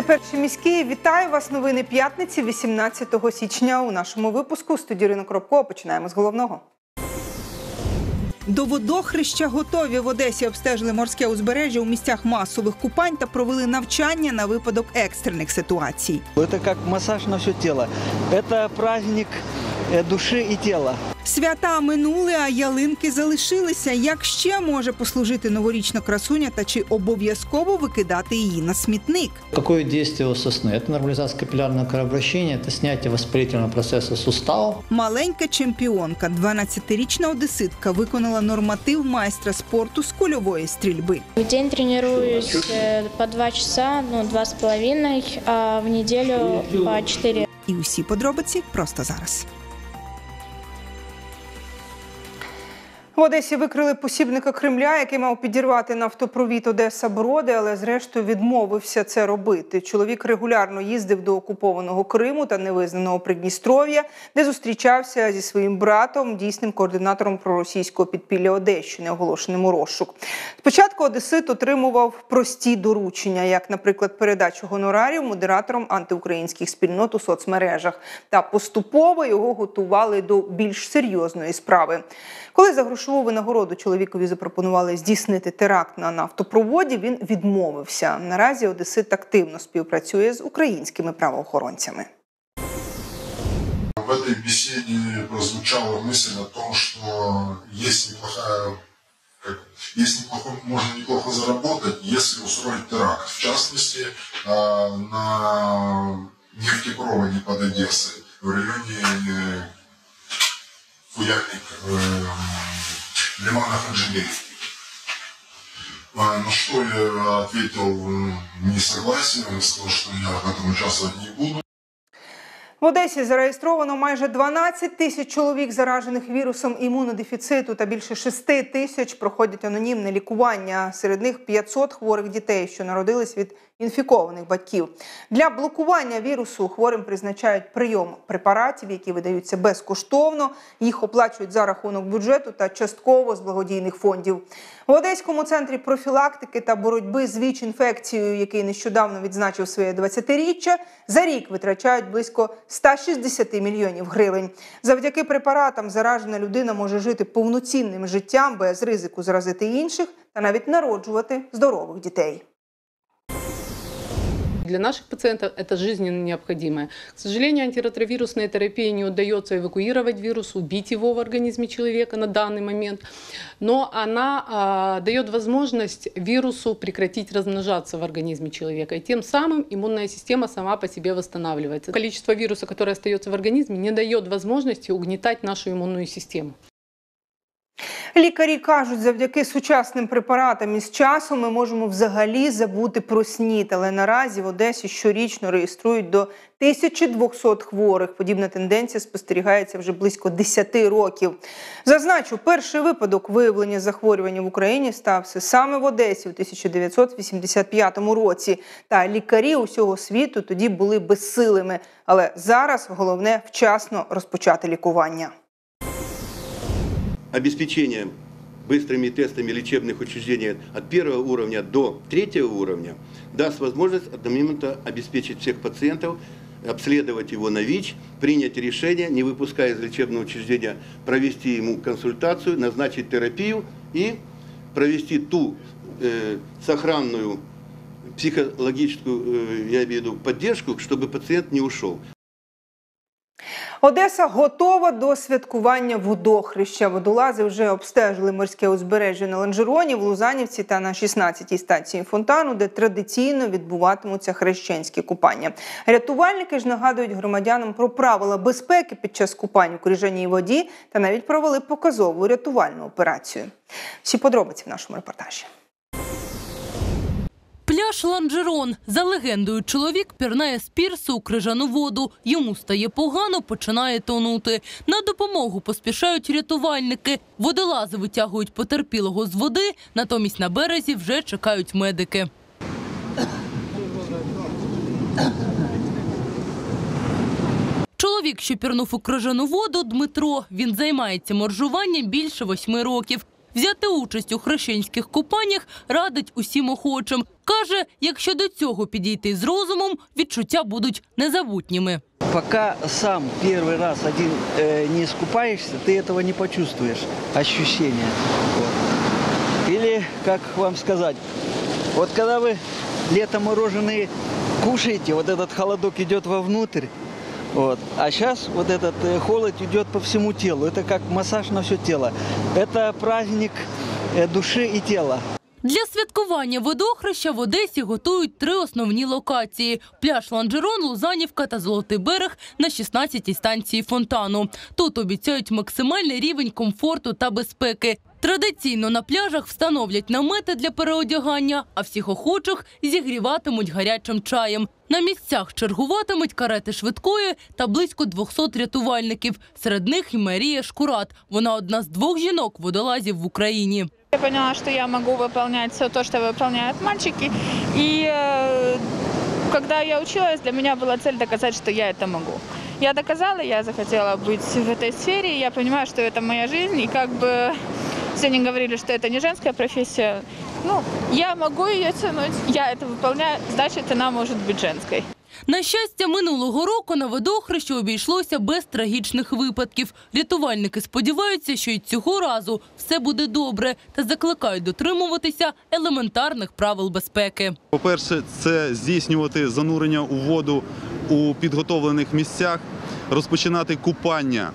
Це перші міські. Вітаю вас. Новини п'ятниці, 18 січня. У нашому випуску студії Ринок Робко. Починаємо з головного. До водохреща готові в Одесі обстежили морське узбережжя у місцях масових купань та провели навчання на випадок екстрених ситуацій. Це як масаж на все тіло. Це праздник э, души и тела. Свята минули, а ялинки залишилися. Як ще може послужити новорічна красуня та чи обов'язково викидати її на смітник? Какое действие у сосны? Это нормализация капиллярного кровообращения, это снятие воспалительного процесса суставов. Маленька чемпіонка, 12-річна одеситка, виконала норматив майстра спорту з кульової стрільби. В день тренируюсь э, по два часа, ну, два с половиной, а в неделю по четыре. І усі подробиці просто зараз. В Одесі викрили посібника Кремля, який мав підірвати нафтопровід Одеса Броди, але зрештою відмовився це робити. Чоловік регулярно їздив до окупованого Криму та невизнаного Придністров'я, де зустрічався зі своїм братом, дійсним координатором проросійського підпілля Одещини, оголошеним у розшук. Спочатку Одесит отримував прості доручення, як, наприклад, передачу гонорарів модераторам антиукраїнських спільнот у соцмережах. Та поступово його готували до більш серйозної справи. Коли за грошову винагороду чоловікові запропонували здійснити теракт на нафтопроводі, він відмовився. Наразі Одесит активно співпрацює з українськими правоохоронцями. В этой беседе прозвучала мысль о том, что есть неплохая как, есть неплохо, можно неплохо заработать, если устроить теракт. В частности, э, на нефтепроводе под Одессой, в районе э, Фуяльник, э, Лимана Хаджибеевки. А, На что я ответил м, несогласием, сказал, что я в этом участвовать не буду. В Одесі зареєстровано майже 12 тисяч чоловік, заражених вірусом імунодефіциту, та більше 6 тисяч проходять анонімне лікування. Серед них 500 хворих дітей, що народились від інфікованих батьків. Для блокування вірусу хворим призначають прийом препаратів, які видаються безкоштовно. Їх оплачують за рахунок бюджету та частково з благодійних фондів. В Одеському центрі профілактики та боротьби з ВІЧ-інфекцією, який нещодавно відзначив своє 20-річчя, за рік витрачають близько 160 мільйонів гривень. Завдяки препаратам заражена людина може жити повноцінним життям без ризику заразити інших та навіть народжувати здорових дітей. Для наших пациентов это жизненно необходимое. К сожалению, антиретровирусной терапией не удается эвакуировать вирус, убить его в организме человека на данный момент, но она а, дает возможность вирусу прекратить размножаться в организме человека, и тем самым иммунная система сама по себе восстанавливается. Количество вируса, которое остается в организме, не дает возможности угнетать нашу иммунную систему. Лікарі кажуть, завдяки сучасним препаратам із часом ми можемо взагалі забути про снід. Але наразі в Одесі щорічно реєструють до 1200 хворих. Подібна тенденція спостерігається вже близько 10 років. Зазначу, перший випадок виявлення захворювання в Україні стався саме в Одесі у 1985 році. Та лікарі усього світу тоді були безсилими. Але зараз головне вчасно розпочати лікування. Обеспечение быстрыми тестами лечебных учреждений от первого уровня до третьего уровня даст возможность одномоментно обеспечить всех пациентов, обследовать его на ВИЧ, принять решение, не выпуская из лечебного учреждения, провести ему консультацию, назначить терапию и провести ту э, сохранную психологическую, э, я имею в виду, поддержку, чтобы пациент не ушел. Одеса готова до святкування водохреща. Водолази вже обстежили морське узбережжя на Ланжероні, в Лузанівці та на 16-й станції фонтану, де традиційно відбуватимуться хрещенські купання. Рятувальники ж нагадують громадянам про правила безпеки під час купань у крижаній воді та навіть провели показову рятувальну операцію. Всі подробиці в нашому репортажі. Пляж Ланжерон. За легендою, чоловік пірнає з пірсу у крижану воду. Йому стає погано, починає тонути. На допомогу поспішають рятувальники. Водолази витягують потерпілого з води, натомість на березі вже чекають медики. Чоловік, що пірнув у крижану воду, Дмитро. Він займається моржуванням більше восьми років. Взяти участь у хрещенських купаннях радить усім охочим. Каже, якщо до цього підійти з розумом, відчуття будуть незабутніми. Пока сам первый раз один э, не искупаешься, ты этого не почувствуешь, ощущения. Вот. Или, как вам сказать, вот когда вы летом мороженые кушаете, вот этот холодок идет вовнутрь, вот. А сейчас вот этот э, холод идет по всему телу. Это как массаж на все тело. Это праздник э, души и тела. Для святкування водохреща в Одесі готують три основні локації: пляж Ланжерон, Лузанівка та Золотий берег на 16-й станції фонтану. Тут обіцяють максимальний рівень комфорту та безпеки. Традиційно на пляжах встановлять намети для переодягання, а всіх охочих зігріватимуть гарячим чаєм. На місцях чергуватимуть карети швидкої та близько 200 рятувальників. Серед них і Марія Шкурат. Вона одна з двох жінок-водолазів в Україні. Я поняла, что я могу выполнять все то, что выполняют мальчики. И э, когда я училась, для меня была цель доказать, что я это могу. Я доказала, я захотела быть в этой сфере, я понимаю, что это моя жизнь, и как бы все не говорили, что это не женская профессия, ну, я могу ее тянуть, я это выполняю, значит, она может быть женской. На щастя, минулого року на водохрещі обійшлося без трагічних випадків. Рятувальники сподіваються, що й цього разу все буде добре та закликають дотримуватися елементарних правил безпеки. По-перше, це здійснювати занурення у воду у підготовлених місцях, розпочинати купання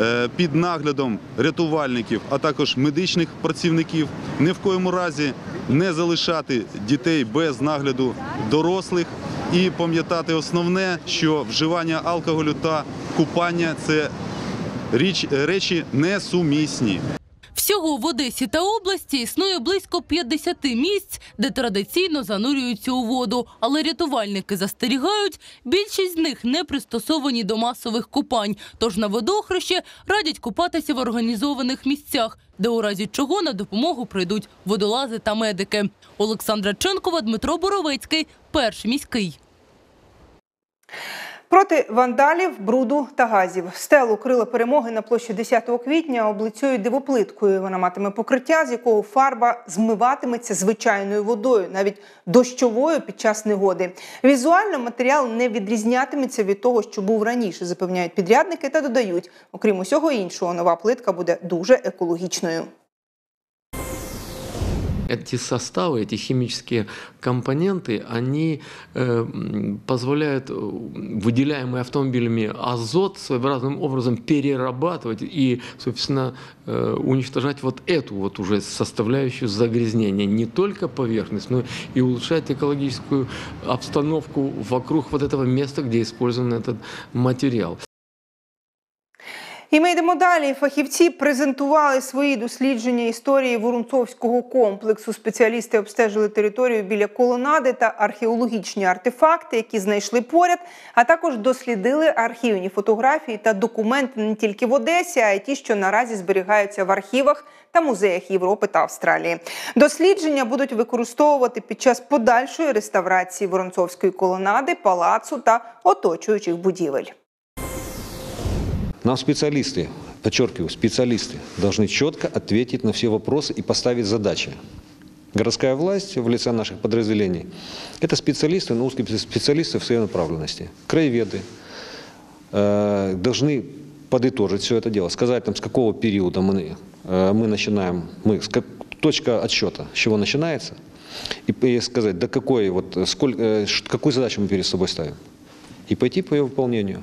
е, під наглядом рятувальників, а також медичних працівників. Ні в коєму разі не залишати дітей без нагляду дорослих і пам'ятати основне, що вживання алкоголю та купання це річ, речі несумісні. Всього в Одесі та області існує близько 50 місць, де традиційно занурюються у воду. Але рятувальники застерігають, більшість з них не пристосовані до масових купань. Тож на водохреще радять купатися в організованих місцях, де у разі чого на допомогу прийдуть водолази та медики. Олександра Ченкова, Дмитро Боровецький, перший міський. Проти вандалів, бруду та газів. Стелу крила перемоги на площі 10 квітня облицюють дивоплиткою. Вона матиме покриття, з якого фарба змиватиметься звичайною водою, навіть дощовою під час негоди. Візуально матеріал не відрізнятиметься від того, що був раніше, запевняють підрядники та додають. Окрім усього іншого, нова плитка буде дуже екологічною. Эти составы, эти химические компоненты, они э, позволяют э, выделяемый автомобилями азот своеобразным образом перерабатывать и, собственно, э, уничтожать вот эту вот уже составляющую загрязнения. Не только поверхность, но и улучшать экологическую обстановку вокруг вот этого места, где использован этот материал. І ми йдемо далі. Фахівці презентували свої дослідження історії Воронцовського комплексу. Спеціалісти обстежили територію біля колонади та археологічні артефакти, які знайшли поряд, а також дослідили архівні фотографії та документи не тільки в Одесі, а й ті, що наразі зберігаються в архівах та музеях Європи та Австралії. Дослідження будуть використовувати під час подальшої реставрації Воронцовської колонади, палацу та оточуючих будівель. Нам специалисты, подчеркиваю, специалисты должны четко ответить на все вопросы и поставить задачи. Городская власть в лице наших подразделений – это специалисты, но узкие специалисты в своей направленности. Краеведы э, должны подытожить все это дело, сказать нам, с какого периода мы, э, мы начинаем, мы, с как, точка отсчета, с чего начинается, и, и сказать, до какой, вот, сколько, э, какую задачу мы перед собой ставим, и пойти по ее выполнению.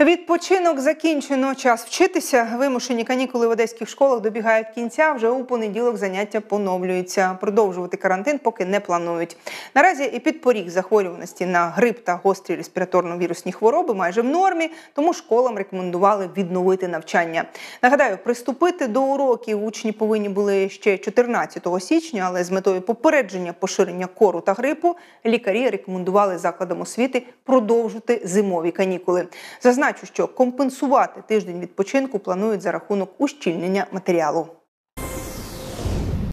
Відпочинок закінчено. Час вчитися. Вимушені канікули в одеських школах добігають кінця. Вже у понеділок заняття поновлюються. Продовжувати карантин поки не планують. Наразі і підпоріг захворюваності на грип та гострі респіраторно-вірусні хвороби майже в нормі, тому школам рекомендували відновити навчання. Нагадаю, приступити до уроків учні повинні були ще 14 січня, але з метою попередження поширення кору та грипу лікарі рекомендували закладам освіти продовжити зимові канікули. Зазначу, що компенсувати тиждень відпочинку планують за рахунок ущільнення матеріалу.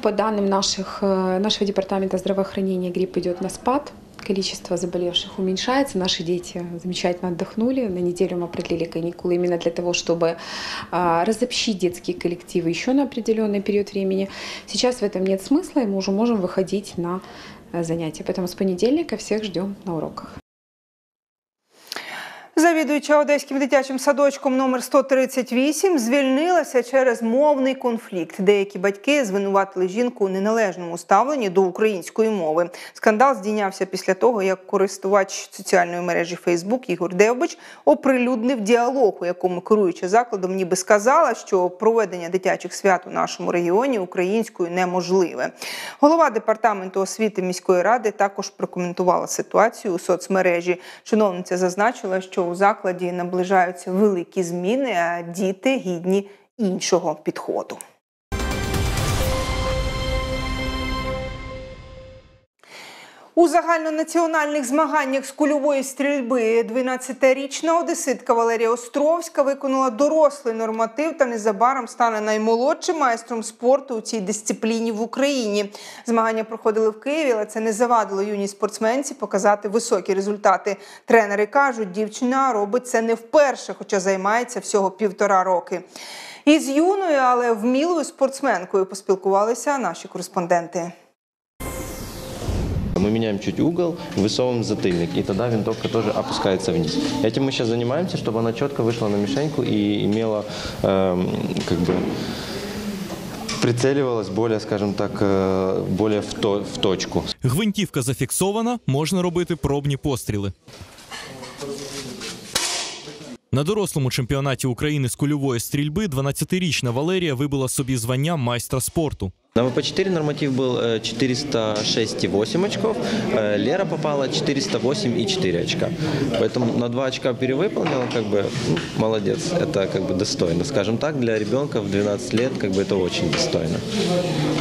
По данным наших, э, нашего департамента здравоохранения, грипп идет на спад. количество заболевших уменьшается. Наши дети замечательно отдохнули. На неделю мы определили каникулы именно для того, чтобы а, разобщить детские коллективы еще на определенный период времени. Сейчас в этом нет смысла, и мы уже можем выходить на а, занятия. Поэтому с понедельника всех ждем на уроках. Завідуюча одеським дитячим садочком номер 138 звільнилася через мовний конфлікт. Деякі батьки звинуватили жінку у неналежному ставленні до української мови. Скандал здійнявся після того, як користувач соціальної мережі Фейсбук Ігор Девбич оприлюднив діалог, у якому керуюча закладом ніби сказала, що проведення дитячих свят у нашому регіоні українською неможливе. Голова департаменту освіти міської ради також прокоментувала ситуацію у соцмережі. Чиновниця зазначила, що у закладі наближаються великі зміни, а діти гідні іншого підходу. У загальнонаціональних змаганнях з кульової стрільби 12-річна одеситка Валерія Островська виконала дорослий норматив та незабаром стане наймолодшим майстром спорту у цій дисципліні в Україні. Змагання проходили в Києві, але це не завадило юній спортсменці показати високі результати. Тренери кажуть, дівчина робить це не вперше, хоча займається всього півтора роки. Із юною, але вмілою спортсменкою поспілкувалися наші кореспонденти Мы меняем чуть угол, высовываем затыльник, и тогда винтовка тоже опускается вниз. Этим мы сейчас занимаемся, чтобы она четко вышла на мишеньку и имела, эм, как бы, прицеливалась более, скажем так, э, более в, то, в точку. Гвинтівка зафіксована, можна робити пробні постріли. На дорослому чемпіонаті України з кульової стрільби 12-річна Валерія вибила собі звання майстра спорту. На ВП-4 норматив был э, 406,8 очков, э, Лера попала 408,4 очка. Поэтому на 2 очка перевыполнила, как бы, молодец, это как бы достойно. Скажем так, для ребенка в 12 лет как бы это очень достойно.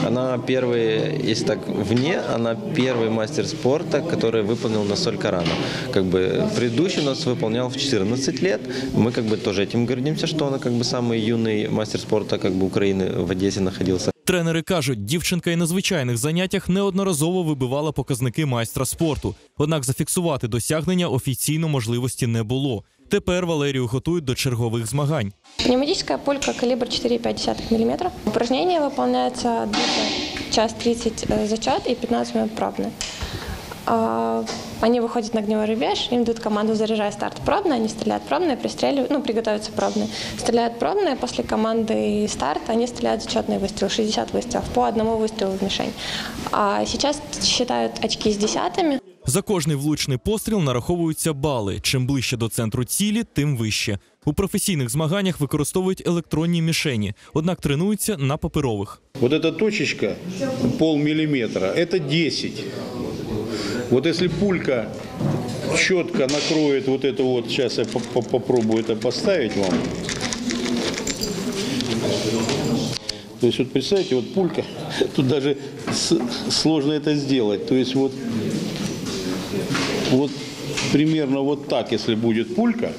Она первый, если так вне, она первый мастер спорта, который выполнил настолько рано. Как бы предыдущий у нас выполнял в 14 лет. Мы как бы тоже этим гордимся, что она как бы самый юный мастер спорта как бы Украины в Одессе находился. Тренери кажуть, дівчинка і на звичайних заняттях неодноразово вибивала показники майстра спорту. Однак зафіксувати досягнення офіційно можливості не було. Тепер Валерію готують до чергових змагань. Пневматическая пулька калибр 4,5 мм. Упражнение выполняется где-то час 30 зачет и 15 минут пробный. А, Они выходят на огневой рубеж, им дают команду «Заряжай старт пробный», они стреляют пробные, пристреливают, ну, приготовятся пробные. Стреляют пробные, после команды «Старт» они стреляют зачетный выстрел, 60 выстрелов, по одному выстрелу в мишень. А сейчас считают очки с десятыми. За кожний влучний постріл нараховуються бали. Чим ближче до центру цілі, тим вище. У професійних змаганнях використовують електронні мішені, однак тренуються на паперових. Вот эта точечка полмиллиметра, это 10. Вот если пулька четко накроет вот это вот, сейчас я по- по- попробую это поставить вам. То есть вот представьте, вот пулька, тут даже сложно это сделать. То есть вот, вот примерно вот так, если будет пулька,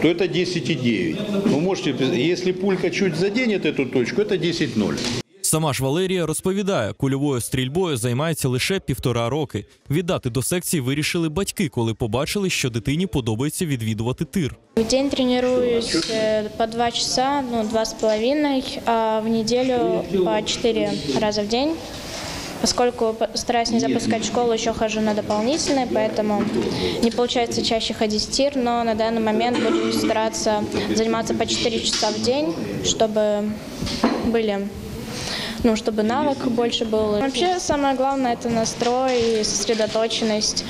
то это 10,9. Вы можете, если пулька чуть заденет эту точку, это 10,0. Сама ж Валерія розповідає, кульовою стрільбою займається лише півтора роки. Віддати до секції вирішили батьки, коли побачили, що дитині подобається відвідувати тир. В день тренируюсь э, по два часа, ну, два с половиной, а в неделю по четыре раза в день. Поскольку по- стараюсь не запускать школу, еще хожу на дополнительные, поэтому не получается чаще ходить в тир, но на данный момент буду стараться заниматься по 4 часа в день, чтобы были ну, чтобы навык больше был. Вообще самое главное это настрой и сосредоточенность.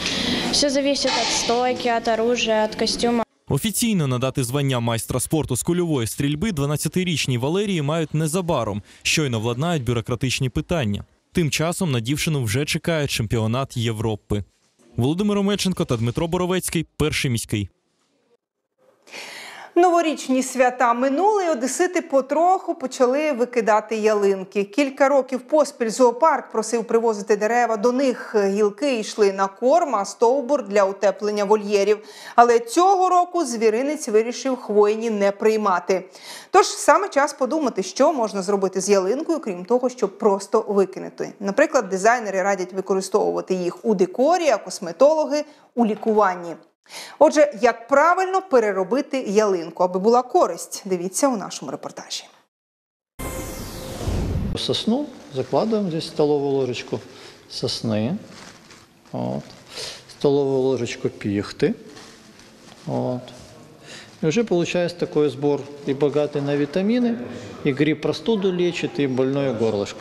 Все зависит от стойки, от оружия, от костюма. Офіційно надати звання майстра спорту з кульової стрільби 12-річній Валерії мають незабаром. Щойно владнають бюрократичні питання. Тим часом на дівчину вже чекає чемпіонат Європи. Володимир Омельченко та Дмитро Боровецький перший міський. Новорічні свята минули, одесити потроху почали викидати ялинки. Кілька років поспіль зоопарк просив привозити дерева. До них гілки йшли на корм, а стовбур для утеплення вольєрів. Але цього року звіринець вирішив хвойні не приймати. Тож саме час подумати, що можна зробити з ялинкою, крім того, щоб просто викинути. Наприклад, дизайнери радять використовувати їх у декорі, а косметологи у лікуванні. Отже, як правильно переробити ялинку, аби була користь, дивіться у нашому репортажі. Сосну закладываем здесь столовую ложечку сосны, вот. столовую ложечку пихты. Вот. И уже получается такой сбор и богатый на витамины, и гриб простуду лечит, и больное горлышко.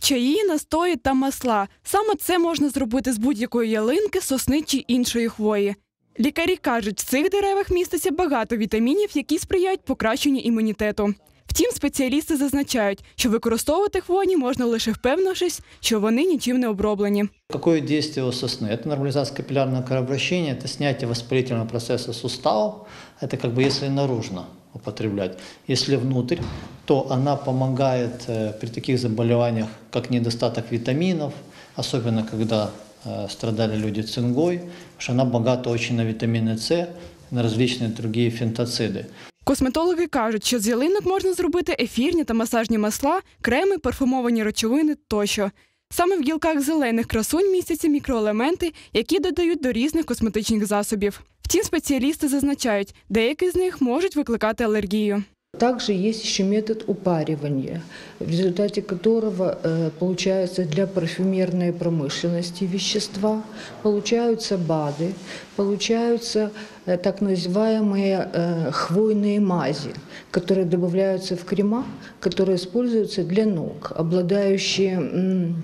Чаї, настої та масла. Саме це можна зробити з будь-якої ялинки, сосни чи іншої хвої. Лікарі кажуть, в цих деревах міститься багато вітамінів, які сприяють покращенню імунітету. Втім, спеціалісти зазначають, що використовувати хвойні можна лише впевнившись, що вони нічим не оброблені. Какое действие у сосны? Это нормализация капиллярного кровообращения, это снятие воспалительного процесса суставов. Это как бы если наружно употреблять. Если внутрь, то она помогает э, при таких заболеваниях, как недостаток витаминов, особенно когда э, страдали люди цингой, потому что она богата очень на витамины С, на различные другие фентоциды. Косметологи кажуть, що з ялинок можна зробити ефірні та масажні масла, креми, парфумовані речовини тощо. Саме в гілках зелених красунь містяться мікроелементи, які додають до різних косметичних засобів. Втім, спеціалісти зазначають, деякі з них можуть викликати алергію. Также есть еще метод упаривания, в результате которого э, получаются для парфюмерной промышленности вещества, получаются БАДы, получаются э, так называемые э, хвойные мази, которые добавляются в крема, которые используются для ног, обладающие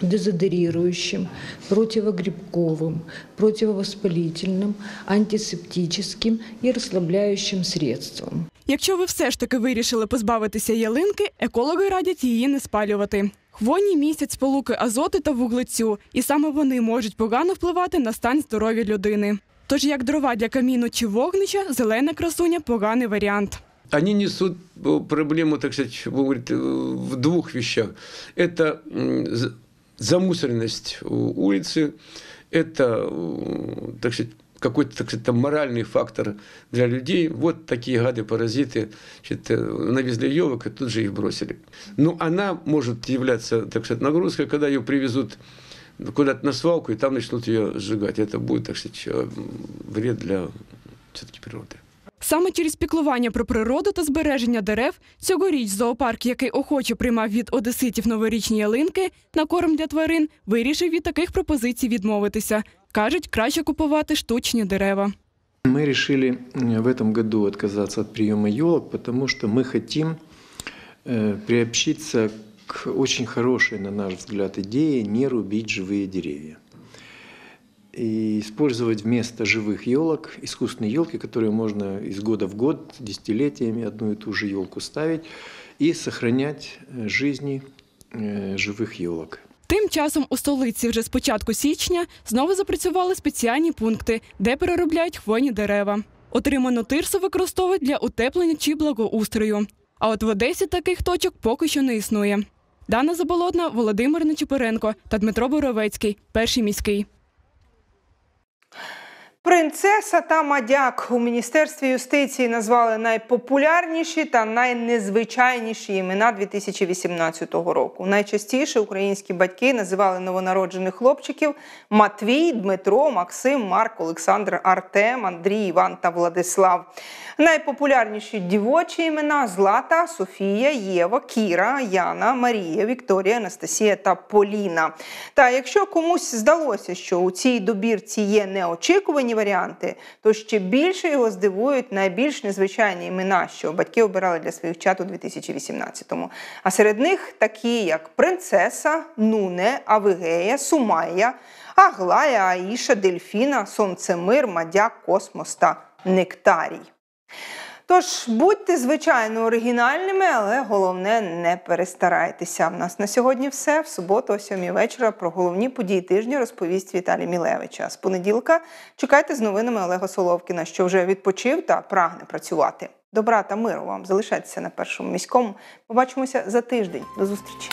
дезодорирующим, противогрибковым, противовоспалительным, антисептическим и расслабляющим средством. Якщо ви все ж таки вирішили позбавитися ялинки, екологи радять її не спалювати. Хвойні містять сполуки азоту та вуглецю, і саме вони можуть погано впливати на стан здоров'я людини. Тож як дрова для каміну чи вогнища, зелена красуня поганий варіант. Они несут э, проблему, так сказать, вы говорите, э, в двух вещах. Это м, з- замусоренность у- улицы, это, э, так сказать, какой-то, так сказать, там моральный фактор для людей. Вот такие гады-паразиты значит, э, навезли елок и тут же их бросили. Но она может являться, так сказать, нагрузкой, когда ее привезут куда-то на свалку, и там начнут ее сжигать. Это будет, так сказать, э, вред для все-таки природы. Саме через піклування про природу та збереження дерев цьогоріч зоопарк, який охоче приймав від одеситів новорічні ялинки на корм для тварин, вирішив від таких пропозицій відмовитися. Кажуть, краще купувати штучні дерева. Мы решили м, в этом году отказаться от приема елок, потому что мы хотим э, приобщиться к очень хорошей, на наш взгляд, идее не рубить живые деревья. И использовать вместо живых елок искусственные елки, которые можно из года в год, десятилетиями одну и ту же елку ставить и сохранять э, жизни э, живых елок. Тим часом у столиці вже з початку січня знову запрацювали спеціальні пункти, де переробляють хвойні дерева. Отриману тирсу використовують для утеплення чи благоустрою. А от в Одесі таких точок поки що не існує. Дана Заболотна, Володимир Нечипоренко та Дмитро Боровецький, перший міський. Принцеса та мадяк у міністерстві юстиції назвали найпопулярніші та найнезвичайніші імена 2018 року. Найчастіше українські батьки називали новонароджених хлопчиків Матвій, Дмитро, Максим, Марк, Олександр, Артем, Андрій, Іван та Владислав. Найпопулярніші дівочі імена Злата, Софія, Єва, Кіра, Яна, Марія, Вікторія, Анастасія та Поліна. Та якщо комусь здалося, що у цій добірці є неочікувані варіанти, то ще більше його здивують найбільш незвичайні імена, що батьки обирали для своїх чат у 2018-му. А серед них такі, як принцеса, Нуне, Авигея, Сумая, Аглая, Аїша, Дельфіна, Сонцемир, Мадяк, Космос та Нектарій. Тож будьте звичайно оригінальними, але головне не перестарайтеся. В нас на сьогодні все. В суботу, о 7 вечора, про головні події тижня розповість Віталій Мілевич. А з понеділка чекайте з новинами Олега Соловкіна, що вже відпочив та прагне працювати. Добра та миру вам залишайтеся на першому міському. Побачимося за тиждень. До зустрічі.